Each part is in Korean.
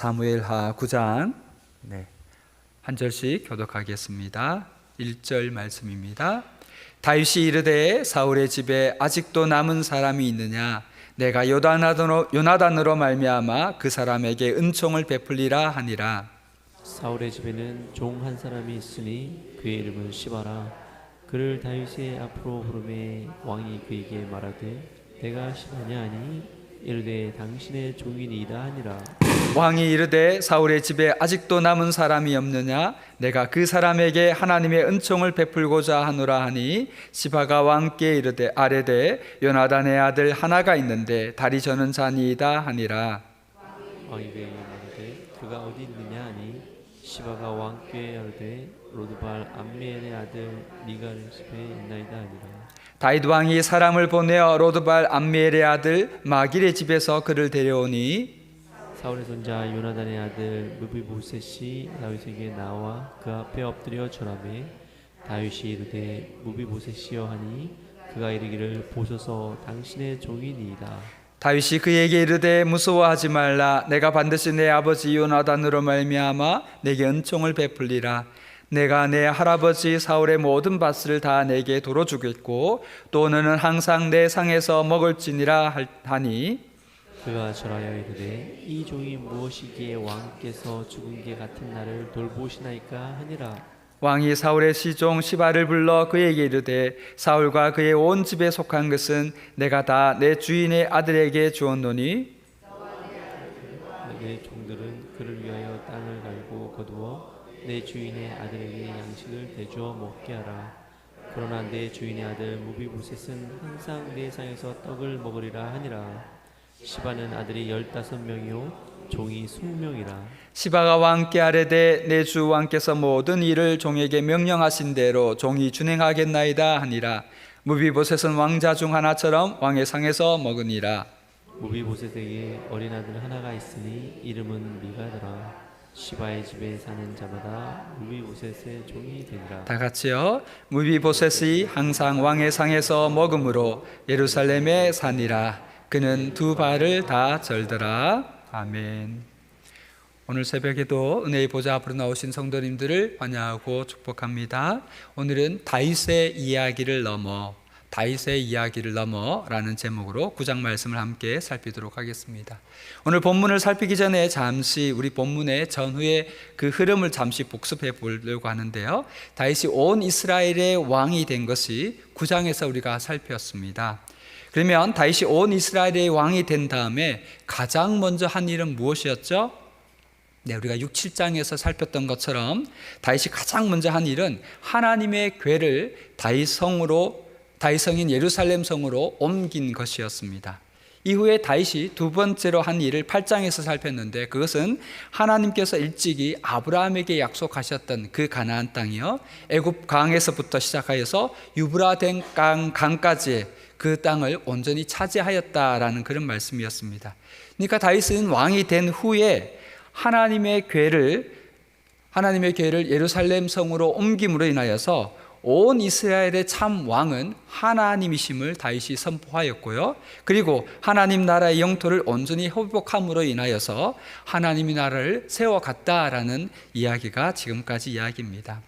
사무엘하 9장 네. 한 절씩 교독하겠습니다. 1절 말씀입니다. 다윗이 이르되 사울의 집에 아직도 남은 사람이 있느냐 내가 요나단으로, 요나단으로 말미암아 그 사람에게 은총을 베풀리라 하니라 사울의 집에는 종 한 사람이 있으니 그의 이름은 시바라 그를 다윗의 앞으로 부르매 왕이 그에게 말하되 내가 시바냐 하니 이르되 당신의 종이니이다 하니라. 왕이 이르되 사울의 집에 아직도 남은 사람이 없느냐? 내가 그 사람에게 하나님의 은총을 베풀고자 하노라 하니 시바가 왕께 이르되 아뢰되 요나단의 아들 하나가 있는데 다리 저는 자니이다 하니라. 왕이 말하되 그가 어디 있느냐 하니? 시바가 왕께 이르되 로드발 암미엘의 아들 미가를 집에 있나이다 하니라 다윗 왕이 사람을 보내어 로드발 암미엘의 아들 마길의 집에서 그를 데려오니 사울의 손자 요나단의 아들 무비보셋이 다윗에게 나와 그 앞에 엎드려 절하매 다윗이 이르되 무비보셋이여 하니 그가 이르기를 보소서 당신의 종이니이다. 다윗이 그에게 이르되 무서워하지 말라. 내가 반드시 내 아버지 요나단으로 말미암아 내게 은총을 베풀리라 내가 내 할아버지 사울의 모든 밭을 다 내게 도로 주겠고 또 너는 항상 내 상에서 먹을지니라 할- 하니. 그가 절하여 이르되 이 종이 무엇이기에 왕께서 죽은 게 같은 나를 돌보시나이까 하니라. 왕이 사울의 시종 시바를 불러 그에게 이르되 사울과 그의 온 집에 속한 것은 내가 다 내 주인의 아들에게 주었노니 내 주인의 아들에게 양식을 대주어 먹게 하라. 그러나 내 주인의 아들 무비보셋은 항상 내 상에서 떡을 먹으리라 하니라. 시바는 아들이 열다섯 명이요 종이 스무 명이라. 시바가 왕께 아뢰되 내 주 왕께서 모든 일을 종에게 명령하신 대로 종이 준행하겠나이다 하니라 무비보셋은 왕자 중 하나처럼 왕의 상에서 먹으니라 무비보셋에게 어린 아들 하나가 있으니 이름은 미가더라. 시바의 집에 사는 자마다 무비보셋의 종이 되니라. 다 같이요 무비보셋이 항상 왕의 상에서 먹음으로 예루살렘에 사니라 그는 두 발을 다 절더라 아멘 오늘 새벽에도 은혜의 보좌 앞으로 나오신 성도님들을 환영하고 축복합니다. 오늘은 다윗의 이야기를 넘어 다윗의 이야기를 넘어라는 제목으로 구장 말씀을 함께 살피도록 하겠습니다. 오늘 본문을 살피기 전에 잠시 우리 본문의 전후의 그 흐름을 잠시 복습해 보려고 하는데요. 다윗이 온 이스라엘의 왕이 된 것이 구장에서 우리가 살폈습니다. 그러면 다윗이 온 이스라엘의 왕이 된 다음에 가장 먼저 한 일은 무엇이었죠? 네, 우리가 6, 7장에서 살폈던 것처럼 다윗이 가장 먼저 한 일은 하나님의 궤를 다윗 성으로 다윗 성인 예루살렘 성으로 옮긴 것이었습니다. 이후에 다윗이 두 번째로 한 일을 8장에서 살폈는데 그것은 하나님께서 일찍이 아브라함에게 약속하셨던 그 가나안 땅이요 애굽 강에서부터 시작하여서 유브라덴 강 강까지의 그 땅을 온전히 차지하였다라는 그런 말씀이었습니다. 그러니까 다윗은 왕이 된 후에 하나님의 궤를 하나님의 궤를 예루살렘 성으로 옮김으로 인하여서 온 이스라엘의 참 왕은 하나님이심을 다윗이 선포하였고요. 그리고 하나님 나라의 영토를 온전히 회복함으로 인하여서 하나님의 나라를 세워갔다라는 이야기가 지금까지 이야기입니다.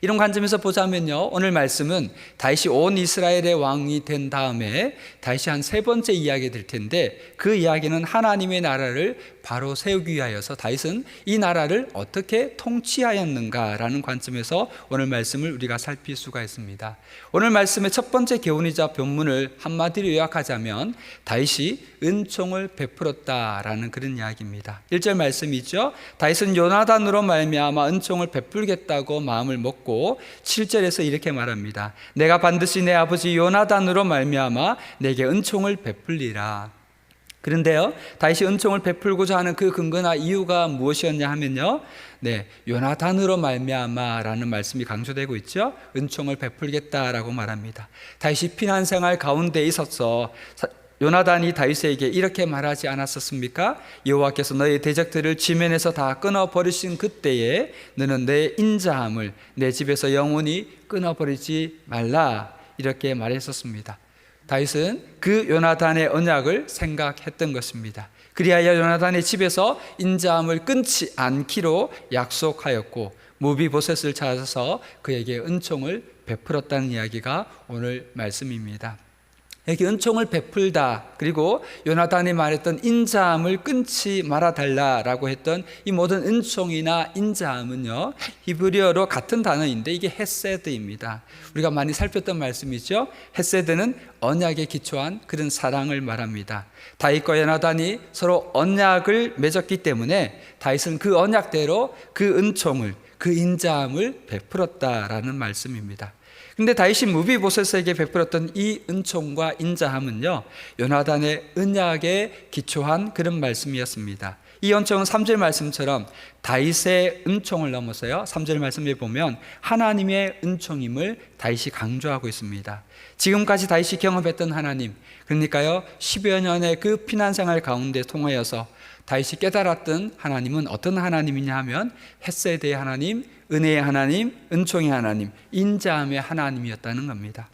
이런 관점에서 보자면요. 오늘 말씀은 다윗이 온 이스라엘의 왕이 된 다음에 다윗이 한세 번째 이야기 될 텐데 그 이야기는 하나님의 나라를 바로 세우기 위하여서 다윗은 이 나라를 어떻게 통치하였는가라는 관점에서 오늘 말씀을 우리가 살필 수가 있습니다. 오늘 말씀의 첫 번째 교훈이자 본문을 한마디로 요약하자면 다윗이 은총을 베풀었다라는 그런 이야기입니다. 1절 말씀이죠. 다윗은 요나단으로 말미암아 은총을 베풀겠다고 마음을 먹고 7절에서 이렇게 말합니다. 내가 반드시 내 아버지 요나단으로 말미암아 내게 은총을 베풀리라. 그런데요, 다윗이 은총을 베풀고자 하는 그 근거나 이유가 무엇이었냐 하면요, 네, 요나단으로 말미암아라는 말씀이 강조되고 있죠. 은총을 베풀겠다라고 말합니다. 다윗이 피난 생활 가운데 있었어. 요나단이 다윗에게 이렇게 말하지 않았었습니까? 여호와께서 너의 대적들을 지면에서 다 끊어 버리신 그때에 너는 내 인자함을 내 집에서 영원히 끊어 버리지 말라 이렇게 말했었습니다. 다윗은 그 요나단의 언약을 생각했던 것입니다. 그리하여 요나단의 집에서 인자함을 끊지 않기로 약속하였고 무비보셋을 찾아서 그에게 은총을 베풀었다는 이야기가 오늘 말씀입니다. 여기 은총을 베풀다 그리고 요나단이 말했던 인자함을 끊지 말아 달라라고 했던 이 모든 은총이나 인자함은요 히브리어로 같은 단어인데 이게 헤세드입니다. 우리가 많이 살폈던 말씀이죠. 헤세드는 언약에 기초한 그런 사랑을 말합니다. 다윗과 요나단이 서로 언약을 맺었기 때문에 다윗은 그 언약대로 그 은총을 그 인자함을 베풀었다라는 말씀입니다. 근데 다윗이 무비보셋에게 베풀었던 이 은총과 인자함은요 요나단의 언약에 기초한 그런 말씀이었습니다. 이 은총은 3절 말씀처럼 다윗의 은총을 넘어서요 3절 말씀에 보면 하나님의 은총임을 다윗이 강조하고 있습니다. 지금까지 다윗이 경험했던 하나님 그러니까요 10여 년의 그 피난 생활 가운데 통하여서 다윗이 깨달았던 하나님은 어떤 하나님이냐 하면 햇세대의 하나님, 은혜의 하나님, 은총의 하나님, 인자함의 하나님이었다는 겁니다.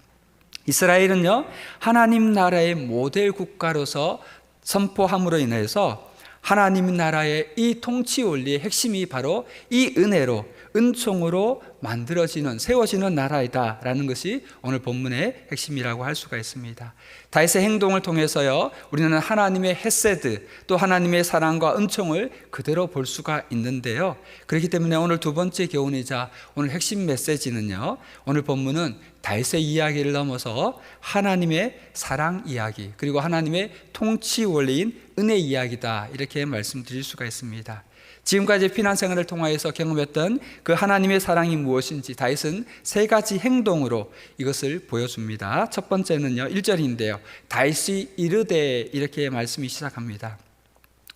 이스라엘은요 하나님 나라의 모델 국가로서 선포함으로 인해서 하나님 나라의 이 통치 원리의 핵심이 바로 이 은혜로 은총으로 만들어지는 세워지는 나라이다라는 것이 오늘 본문의 핵심이라고 할 수가 있습니다. 다윗의 행동을 통해서요 우리는 하나님의 헤세드 또 하나님의 사랑과 은총을 그대로 볼 수가 있는데요. 그렇기 때문에 오늘 두 번째 교훈이자 오늘 핵심 메시지는요. 오늘 본문은 다윗의 이야기를 넘어서 하나님의 사랑 이야기 그리고 하나님의 통치 원리인 은혜 이야기다 이렇게 말씀드릴 수가 있습니다. 지금까지 피난 생활을 통하여서 경험했던 그 하나님의 사랑이 무엇인지 다윗은 세 가지 행동으로 이것을 보여줍니다. 첫 번째는요, 1절인데요. 다윗이 이르되 이렇게 말씀이 시작합니다.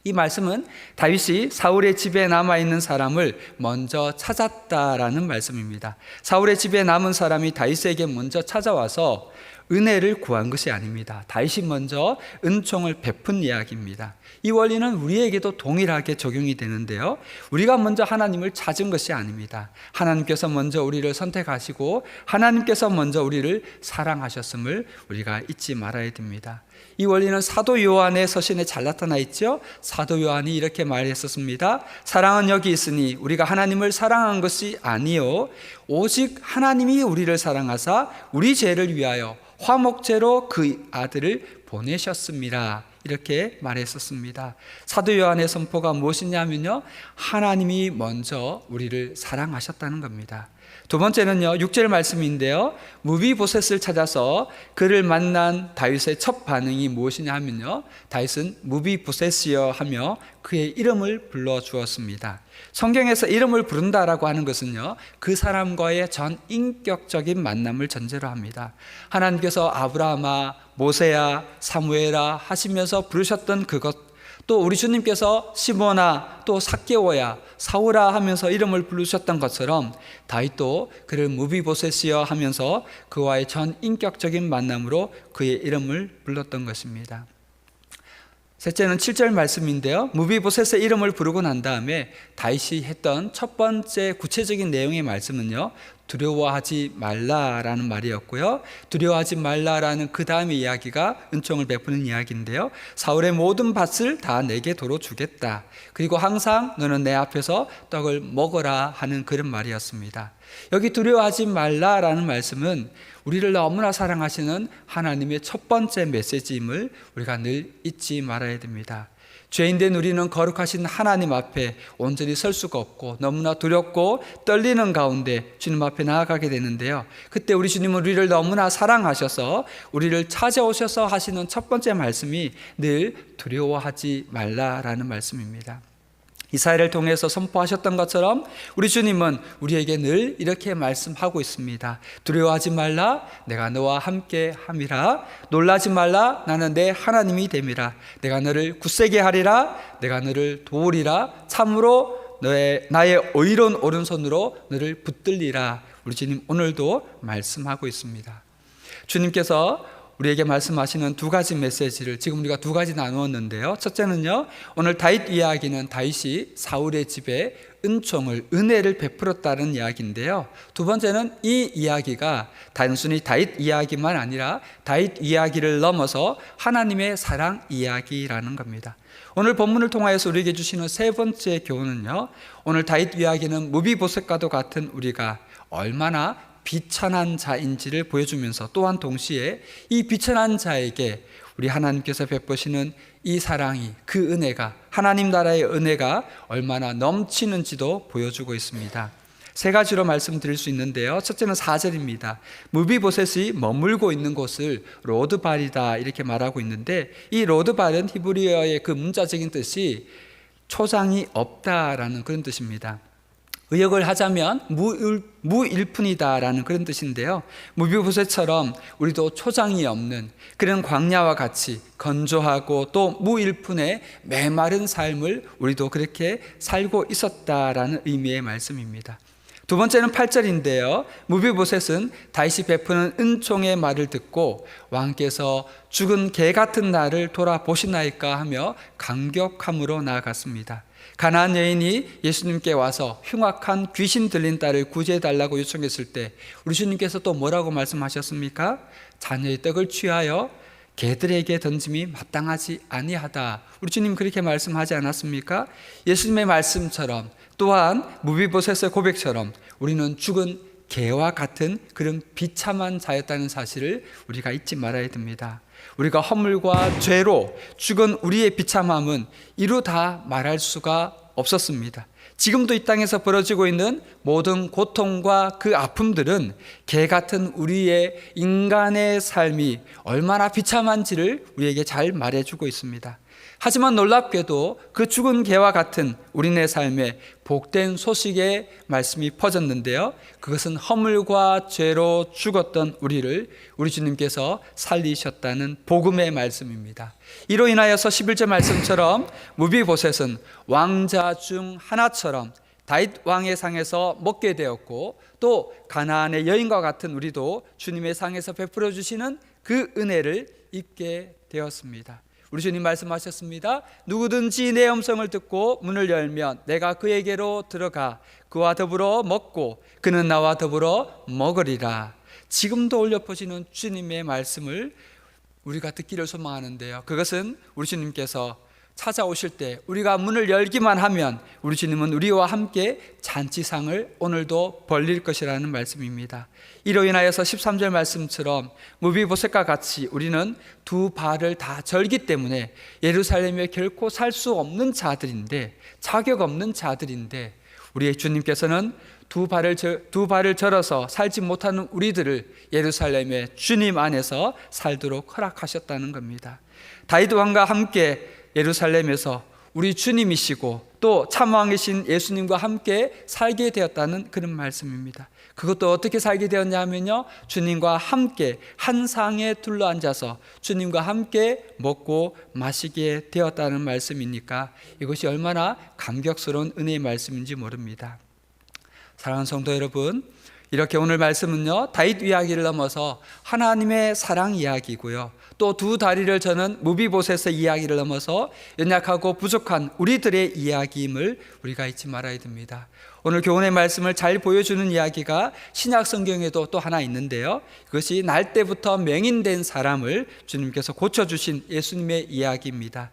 이 말씀은 다윗이 사울의 집에 남아 있는 사람을 먼저 찾았다라는 말씀입니다. 사울의 집에 남은 사람이 다윗에게 먼저 찾아와서 은혜를 구한 것이 아닙니다. 다윗이 먼저 은총을 베푼 이야기입니다. 이 원리는 우리에게도 동일하게 적용이 되는데요. 우리가 먼저 하나님을 찾은 것이 아닙니다. 하나님께서 먼저 우리를 선택하시고 하나님께서 먼저 우리를 사랑하셨음을 우리가 잊지 말아야 됩니다. 이 원리는 사도 요한의 서신에 잘 나타나 있죠. 사도 요한이 이렇게 말했었습니다. 사랑은 여기 있으니 우리가 하나님을 사랑한 것이 아니요 오직 하나님이 우리를 사랑하사 우리 죄를 위하여 화목제로 그 아들을 보내셨습니다. 이렇게 말했었습니다. 사도 요한의 선포가 무엇이냐면요. 하나님이 먼저 우리를 사랑하셨다는 겁니다. 두 번째는요. 6절 말씀인데요. 무비보셋을 찾아서 그를 만난 다윗의 첫 반응이 무엇이냐 하면요. 다윗은 무비보셋이여 하며 그의 이름을 불러 주었습니다. 성경에서 이름을 부른다라고 하는 것은요. 그 사람과의 전 인격적인 만남을 전제로 합니다. 하나님께서 아브라함아, 모세야, 사무엘아 하시면서 부르셨던 그것 또 우리 주님께서 시몬아 또 삭개오야 사울아 하면서 이름을 부르셨던 것처럼 다윗도 그를 무비보셋이여 하면서 그와의 전 인격적인 만남으로 그의 이름을 불렀던 것입니다. 셋째는 7절 말씀인데요. 무비보셋의 이름을 부르고 난 다음에 다윗이 했던 첫 번째 구체적인 내용의 말씀은요. 두려워하지 말라라는 말이었고요. 두려워하지 말라라는 그 다음의 이야기가 은총을 베푸는 이야기인데요. 사울의 모든 밭을 다 내게 도로 주겠다. 그리고 항상 너는 내 앞에서 떡을 먹어라 하는 그런 말이었습니다. 여기 두려워하지 말라라는 말씀은 우리를 너무나 사랑하시는 하나님의 첫 번째 메시지임을 우리가 늘 잊지 말아야 됩니다. 죄인된 우리는 거룩하신 하나님 앞에 온전히 설 수가 없고 너무나 두렵고 떨리는 가운데 주님 앞에 나아가게 되는데요. 그때 우리 주님은 우리를 너무나 사랑하셔서 우리를 찾아오셔서 하시는 첫 번째 말씀이 늘 두려워하지 말라라는 말씀입니다. 이사야를 통해서 선포하셨던 것처럼 우리 주님은 우리에게 늘 이렇게 말씀하고 있습니다. 두려워하지 말라, 내가 너와 함께 함이라. 놀라지 말라, 나는 내 하나님이 됨이라. 내가 너를 굳세게 하리라, 내가 너를 도우리라. 참으로 너의 나의 의로운 오른손으로 너를 붙들리라. 우리 주님 오늘도 말씀하고 있습니다. 주님께서 우리에게 말씀하시는 두 가지 메시지를 지금 우리가 두 가지 나누었는데요. 첫째는요. 오늘 다윗 이야기는 다윗이 사울의 집에 은총을 은혜를 베풀었다는 이야기인데요. 두 번째는 이 이야기가 단순히 다윗 이야기만 아니라 다윗 이야기를 넘어서 하나님의 사랑 이야기라는 겁니다. 오늘 본문을 통하여서 우리에게 주시는 세 번째 교훈은요. 오늘 다윗 이야기는 무비보셋과도 같은 우리가 얼마나 비천한 자인지를 보여주면서 또한 동시에 이 비천한 자에게 우리 하나님께서 베푸시는 이 사랑이 그 은혜가 하나님 나라의 은혜가 얼마나 넘치는지도 보여주고 있습니다. 세 가지로 말씀드릴 수 있는데요. 첫째는 4절입니다. 무비보셋이 머물고 있는 곳을 로드발이다 이렇게 말하고 있는데 이 로드발은 히브리어의 그 문자적인 뜻이 초장이 없다라는 그런 뜻입니다. 의역을 하자면 무일, 무일푼이다라는 그런 뜻인데요. 무비보셋처럼 우리도 초장이 없는 그런 광야와 같이 건조하고 또 무일푼의 메마른 삶을 우리도 그렇게 살고 있었다라는 의미의 말씀입니다. 두 번째는 8절인데요. 무비보셋은 다시 베푸는 은총의 말을 듣고 왕께서 죽은 개 같은 나를 돌아보시나이까 하며 감격함으로 나아갔습니다. 가나안 여인이 예수님께 와서 흉악한 귀신 들린 딸을 구제해 달라고 요청했을 때 우리 주님께서 또 뭐라고 말씀하셨습니까? 자녀의 떡을 취하여 개들에게 던짐이 마땅하지 아니하다. 우리 주님 그렇게 말씀하지 않았습니까? 예수님의 말씀처럼 또한 무비보셋의 고백처럼 우리는 죽은 개와 같은 그런 비참한 자였다는 사실을 우리가 잊지 말아야 됩니다. 우리가 허물과 죄로 죽은 우리의 비참함은 이루 다 말할 수가 없었습니다. 지금도 이 땅에서 벌어지고 있는 모든 고통과 그 아픔들은 개 같은 우리의 인간의 삶이 얼마나 비참한지를 우리에게 잘 말해주고 있습니다. 하지만 놀랍게도 그 죽은 개와 같은 우리네 삶에 복된 소식의 말씀이 퍼졌는데요. 그것은 허물과 죄로 죽었던 우리를 우리 주님께서 살리셨다는 복음의 말씀입니다. 이로 인하여서 11절 말씀처럼 무비보셋은 왕자 중 하나처럼 다윗 왕의 상에서 먹게 되었고 또 가나안의 여인과 같은 우리도 주님의 상에서 베풀어 주시는 그 은혜를 입게 되었습니다. 우리 주님 말씀하셨습니다. 누구든지 내 음성을 듣고 문을 열면 내가 그에게로 들어가 그와 더불어 먹고 그는 나와 더불어 먹으리라. 지금도 올려보시는 주님의 말씀을 우리가 듣기를 소망하는데요. 그것은 우리 주님께서 찾아오실 때 우리가 문을 열기만 하면 우리 주님은 우리와 함께 잔치상을 오늘도 벌릴 것이라는 말씀입니다. 이로 인하여서 13절 말씀처럼 무비보셋과 같이 우리는 두 발을 다 절기 때문에 예루살렘에 결코 살 수 없는 자들인데 자격 없는 자들인데 우리의 주님께서는 두 발을 절, 두 발을 절어서 살지 못하는 우리들을 예루살렘의 주님 안에서 살도록 허락하셨다는 겁니다. 다윗 왕과 함께 예루살렘에서 우리 주님이시고 또 참왕이신 예수님과 함께 살게 되었다는 그런 말씀입니다. 그것도 어떻게 살게 되었냐 하면요. 주님과 함께 한 상에 둘러앉아서 주님과 함께 먹고 마시게 되었다는 말씀이니까 이것이 얼마나 감격스러운 은혜의 말씀인지 모릅니다. 사랑하는 성도 여러분, 이렇게 오늘 말씀은요 다윗 이야기를 넘어서 하나님의 사랑 이야기고요. 또 두 다리를 저는 무비보셋의 이야기를 넘어서 연약하고 부족한 우리들의 이야기임을 우리가 잊지 말아야 됩니다 오늘 교훈의 말씀을 잘 보여주는 이야기가 신약 성경에도 또 하나 있는데요 그것이 날 때부터 맹인된 사람을 주님께서 고쳐주신 예수님의 이야기입니다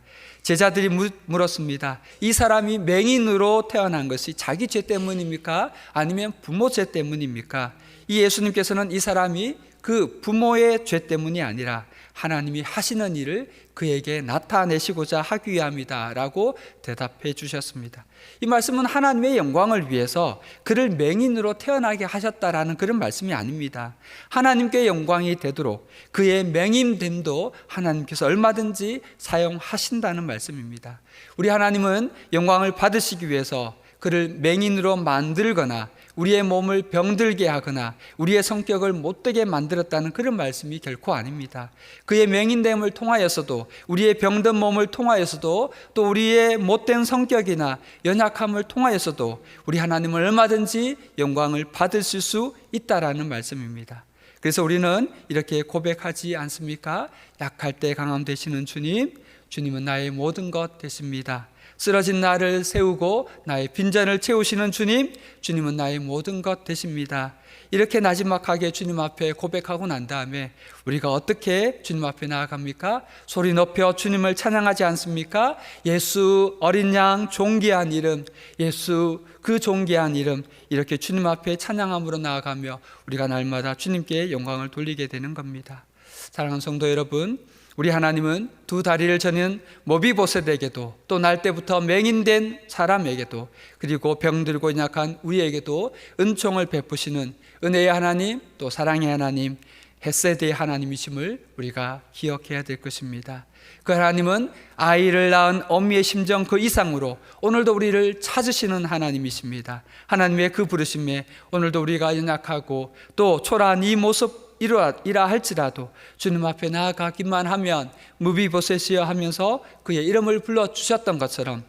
제자들이 물었습니다. 이 사람이 맹인으로 태어난 것이 자기 죄 때문입니까? 아니면 부모 죄 때문입니까? 이 예수님께서는 이 사람이 그 부모의 죄 때문이 아니라 하나님이 하시는 일을 그에게 나타내시고자 하기 위함이다 라고 대답해 주셨습니다. 이 말씀은 하나님의 영광을 위해서 그를 맹인으로 태어나게 하셨다라는 그런 말씀이 아닙니다. 하나님께 영광이 되도록 그의 맹인됨도 하나님께서 얼마든지 사용하신다는 말씀입니다. 우리 하나님은 영광을 받으시기 위해서 그를 맹인으로 만들거나 우리의 몸을 병들게 하거나 우리의 성격을 못되게 만들었다는 그런 말씀이 결코 아닙니다. 그의 맹인됨을 통하여서도 우리의 병든 몸을 통하여서도 또 우리의 못된 성격이나 연약함을 통하여서도 우리 하나님을 얼마든지 영광을 받으실 수 있다라는 말씀입니다. 그래서 우리는 이렇게 고백하지 않습니까? 약할 때 강함 되시는 주님, 주님은 나의 모든 것 되십니다. 쓰러진 나를 세우고 나의 빈전을 채우시는 주님, 주님은 나의 모든 것 되십니다. 이렇게 나지막하게 주님 앞에 고백하고 난 다음에 우리가 어떻게 주님 앞에 나아갑니까? 소리 높여 주님을 찬양하지 않습니까? 예수 어린 양 존귀한 이름, 예수 그 존귀한 이름 이렇게 주님 앞에 찬양함으로 나아가며 우리가 날마다 주님께 영광을 돌리게 되는 겁니다. 사랑하는 성도 여러분, 우리 하나님은 두 다리를 저는 모비보셋에게도 또 날 때부터 맹인된 사람에게도 그리고 병들고 약한 우리에게도 은총을 베푸시는 은혜의 하나님 또 사랑의 하나님 햇세대의 하나님이심을 우리가 기억해야 될 것입니다. 그 하나님은 아이를 낳은 어미의 심정 그 이상으로 오늘도 우리를 찾으시는 하나님이십니다. 하나님의 그 부르심에 오늘도 우리가 연약하고 또 초라한 이 모습 이라 할지라도 주님 앞에 나아가기만 하면 무비보셋이여 하면서 그의 이름을 불러 주셨던 것처럼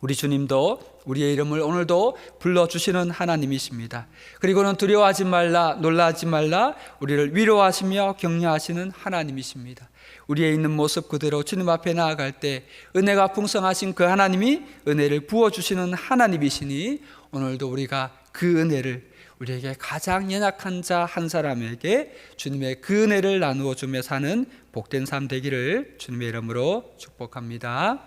우리 주님도 우리의 이름을 오늘도 불러 주시는 하나님이십니다. 그리고는 두려워하지 말라 놀라지 말라 우리를 위로하시며 격려하시는 하나님이십니다. 우리의 있는 모습 그대로 주님 앞에 나아갈 때 은혜가 풍성하신 그 하나님이 은혜를 부어 주시는 하나님이시니 오늘도 우리가 그 은혜를 우리에게 가장 연약한 자 한 사람에게 주님의 그 은혜를 나누어 주며 사는 복된 삶 되기를 주님의 이름으로 축복합니다.